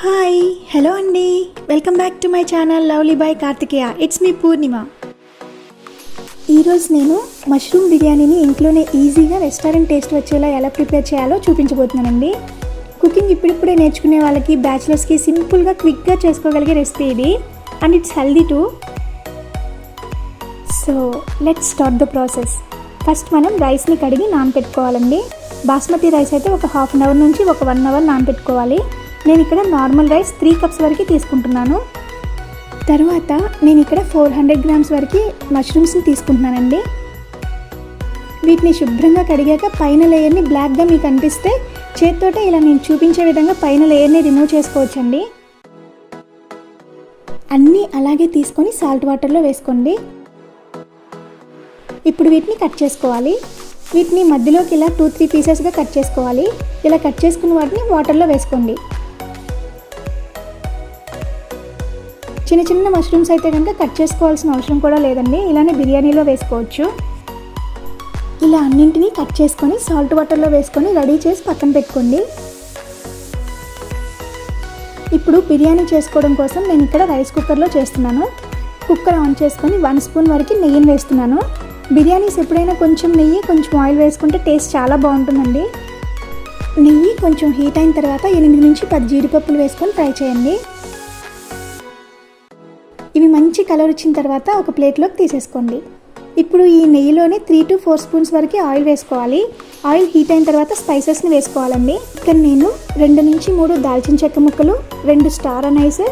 Hi hello అండి. Welcome back to my channel lovely boy Karthikeya. It's me Purnima. ఈరోజు నేను mushroom బిర్యానీని ఇంట్లోనే ఈజీగా రెస్టారెంట్ టేస్ట్ వచ్చేలా ఎలా ప్రిపేర్ చేయాలో చూపించబోతున్నానండి. కుకింగ్ ఇప్పుడిప్పుడే నేర్చుకునే వాళ్ళకి బ్యాచిలర్స్కి సింపుల్గా క్విక్గా చేసుకోగలిగే రెసిపీ ఇది. And it's healthy too. So let's start the process. First మనం రైస్ని కడిగి నానపెట్టుకోవాలండి. బాస్మతి రైస్ అయితే ఒక హాఫ్ అన్ అవర్ నుంచి ఒక వన్ అవర్ నానపెట్టుకోవాలి. నేను ఇక్కడ నార్మల్ రైస్ త్రీ కప్స్ వరకు తీసుకుంటున్నాను. తర్వాత నేను ఇక్కడ ఫోర్ హండ్రెడ్ గ్రామ్స్ వరకు మష్రూమ్స్ని తీసుకుంటున్నానండి. వీటిని శుభ్రంగా కడిగాక పైన లేయర్ని బ్లాక్గా మీకు అనిపిస్తే చేత్తోటే ఇలా నేను చూపించే విధంగా పైన లేయర్ని రిమూవ్ చేసుకోవచ్చండి. అన్నీ అలాగే తీసుకొని సాల్ట్ వాటర్లో వేసుకోండి. ఇప్పుడు వీటిని కట్ చేసుకోవాలి. వీటిని మధ్యలోకి ఇలా టూ త్రీ పీసెస్గా కట్ చేసుకోవాలి. ఇలా కట్ చేసుకున్న వాటిని వాటర్లో వేసుకోండి. చిన్న చిన్న మష్రూమ్స్ అయితే కనుక కట్ చేసుకోవాల్సిన అవసరం కూడా లేదండి. ఇలానే బిర్యానీలో వేసుకోవచ్చు. ఇలా అన్నింటినీ కట్ చేసుకొని సాల్ట్ వాటర్లో వేసుకొని రెడీ చేసి పక్కన పెట్టుకోండి. ఇప్పుడు బిర్యానీ చేసుకోవడం కోసం నేను ఇక్కడ రైస్ కుక్కర్లో చేస్తున్నాను. కుక్కర్ ఆన్ చేసుకొని వన్ స్పూన్ వరకు నెయ్యిని వేస్తున్నాను. బిర్యానీస్ ఎప్పుడైనా కొంచెం నెయ్యి కొంచెం ఆయిల్ వేసుకుంటే టేస్ట్ చాలా బాగుంటుందండి. నెయ్యి కొంచెం హీట్ అయిన తర్వాత ఎనిమిది నుంచి పది జీడిపప్పులు వేసుకొని ఫ్రై చేయండి. కలర్ వచ్చిన తర్వాత ఒక ప్లేట్లోకి తీసేసుకోండి. ఇప్పుడు ఈ నెయ్యిలోనే త్రీ టు ఫోర్ స్పూన్స్ వరకు ఆయిల్ వేసుకోవాలి. ఆయిల్ హీట్ అయిన తర్వాత స్పైసెస్ని వేసుకోవాలండి. ఇక్కడ నేను రెండు నుంచి మూడు దాల్చిన చెక్క ముక్కలు రెండు స్టార్ అనైస్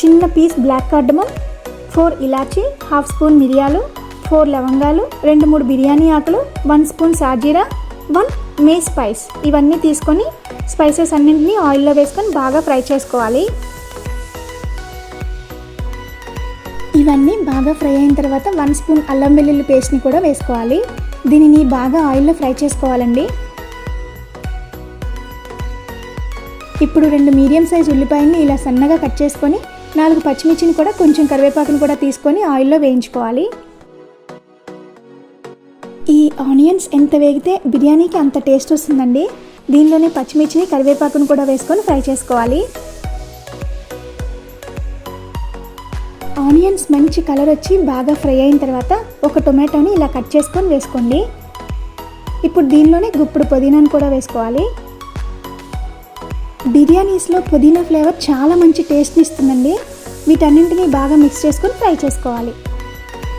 చిన్న పీస్ బ్లాక్ కార్డమం ఫోర్ ఇలాచి హాఫ్ స్పూన్ మిరియాలు ఫోర్ లవంగాలు రెండు మూడు బిర్యానీ ఆకులు వన్ స్పూన్ సాజీరా వన్ మే స్పైస్ ఇవన్నీ తీసుకొని స్పైసెస్ అన్నింటినీ ఆయిల్లో వేసుకొని బాగా ఫ్రై చేసుకోవాలి. ఇవన్నీ బాగా ఫ్రై అయిన తర్వాత వన్ స్పూన్ అల్లం వెల్లుల్లి పేస్ట్ని కూడా వేసుకోవాలి. దీనిని బాగా ఆయిల్లో ఫ్రై చేసుకోవాలండి. ఇప్పుడు రెండు మీడియం సైజ్ ఉల్లిపాయల్ని ఇలా సన్నగా కట్ చేసుకొని నాలుగు పచ్చిమిర్చిని కూడా కొంచెం కరివేపాకుని కూడా తీసుకొని ఆయిల్లో వేయించుకోవాలి. ఈ ఆనియన్స్ ఎంత వేగితే బిర్యానీకి అంత టేస్ట్ వస్తుందండి. దీనిలోనే పచ్చిమిర్చిని కరివేపాకును కూడా వేసుకొని ఫ్రై చేసుకోవాలి. ఆనియన్స్ మంచి కలర్ వచ్చి బాగా ఫ్రై అయిన తర్వాత ఒక టొమాటోని ఇలా కట్ చేసుకొని వేసుకోండి. ఇప్పుడు దీనిలోనే గుప్పుడు పుదీనాను కూడా వేసుకోవాలి. బిర్యానీస్లో పుదీనా ఫ్లేవర్ చాలా మంచి టేస్ట్ని ఇస్తుందండి. వీటన్నింటినీ బాగా మిక్స్ చేసుకొని ఫ్రై చేసుకోవాలి.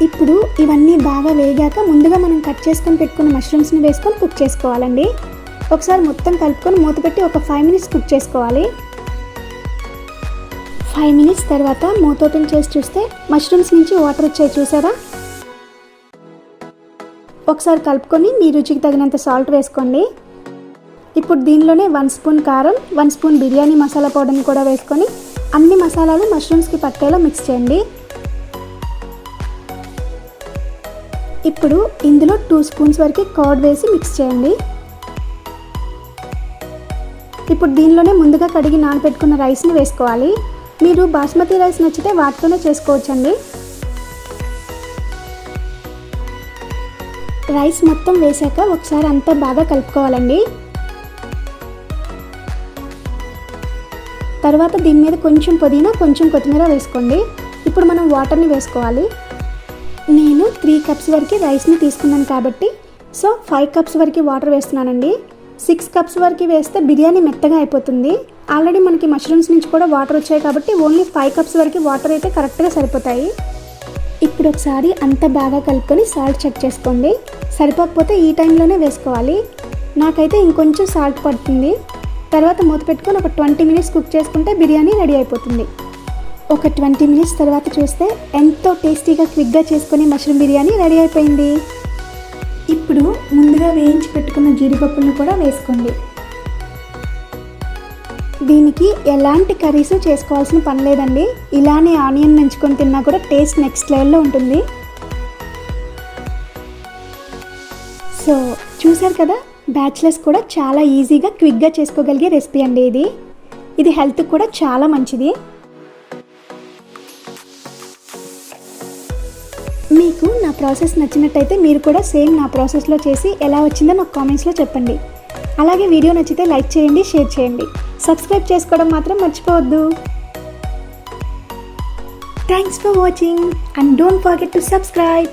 ఇప్పుడు ఇవన్నీ బాగా వేగాక ముందుగా మనం కట్ చేసుకొని పెట్టుకున్న మష్రూమ్స్ని వేసుకొని కుక్ చేసుకోవాలండి. ఒకసారి మొత్తం కలుపుకొని మూత పెట్టి ఒక ఫైవ్ మినిట్స్ కుక్ చేసుకోవాలి. ఫైవ్ మినిట్స్ తర్వాత మూత ఓపెన్ చేసి చూస్తే మష్రూమ్స్ నుంచి వాటర్ వచ్చాయి చూసారా? ఒకసారి కలుపుకొని మీ రుచికి తగినంత సాల్ట్ వేసుకోండి. ఇప్పుడు దీనిలోనే వన్ స్పూన్ కారం వన్ స్పూన్ బిర్యానీ మసాలా పౌడర్ని కూడా వేసుకొని అన్ని మసాలాలు మష్రూమ్స్కి పట్టేలా మిక్స్ చేయండి. ఇప్పుడు ఇందులో టూ స్పూన్స్ వరకు కర్డ్ వేసి మిక్స్ చేయండి. ఇప్పుడు దీనిలోనే ముందుగా కడిగి నానబెట్టుకున్న రైస్ని వేసుకోవాలి. మీరు బాస్మతి రైస్ నచ్చితే వాటితోనే చేసుకోవచ్చండి. రైస్ మొత్తం వేసాక ఒకసారి అంతా బాగా కలుపుకోవాలండి. తర్వాత దీని మీద కొంచెం పుదీనా కొంచెం కొత్తిమీర వేసుకోండి. ఇప్పుడు మనం వాటర్ని వేసుకోవాలి. నేను త్రీ కప్స్ వరకు రైస్ని తీసుకున్నాను కాబట్టి సో ఫైవ్ కప్స్ వరకు వాటర్ వేస్తున్నానండి. సిక్స్ కప్స్ వరకు వేస్తే బిర్యానీ మెత్తగా అయిపోతుంది. ఆల్రెడీ మనకి మష్రూమ్స్ నుంచి కూడా వాటర్ వచ్చాయి కాబట్టి ఓన్లీ ఫైవ్ కప్స్ వరకు వాటర్ అయితే కరెక్ట్గా సరిపోతాయి. ఇప్పుడు ఒకసారి అంతా బాగా కలుపుకొని సాల్ట్ చెక్ చేసుకోండి. సరిపోకపోతే ఈ టైంలోనే వేసుకోవాలి. నాకైతే ఇంకొంచెం సాల్ట్ పడుతుంది. తర్వాత మూత పెట్టుకొని ఒక ట్వంటీ మినిట్స్ కుక్ చేసుకుంటే బిర్యానీ రెడీ అయిపోతుంది. ఒక ట్వంటీ మినిట్స్ తర్వాత చూస్తే ఎంతో టేస్టీగా క్విక్గా చేసుకుని మష్రూమ్ బిర్యానీ రెడీ అయిపోయింది. ఇప్పుడు ముందుగా వేయించి పెట్టుకున్న జీడిపప్పులను కూడా వేసుకోండి. దీనికి ఎలాంటి కర్రీస్ చేసుకోవాల్సిన పని లేదండి. ఇలానే ఆనియన్ నంచుకొని తిన్నా కూడా టేస్ట్ నెక్స్ట్ లెవెల్లో ఉంటుంది. సో చూసారు కదా బ్యాచిలర్స్ కూడా చాలా ఈజీగా క్విక్గా చేసుకోగలిగే రెసిపీ అండి ఇది. ఇది హెల్త్ కూడా చాలా మంచిది. మీకు నా ప్రాసెస్ నచ్చినట్టయితే మీరు కూడా సేమ్ నా ప్రాసెస్లో చేసి ఎలా వచ్చిందో నాకు కామెంట్స్లో చెప్పండి. అలాగే వీడియో నచ్చితే లైక్ చేయండి షేర్ చేయండి. సబ్స్క్రైబ్ చేసుకోవడం మాత్రం మర్చిపోవద్దు. Thanks for watching and don't forget to subscribe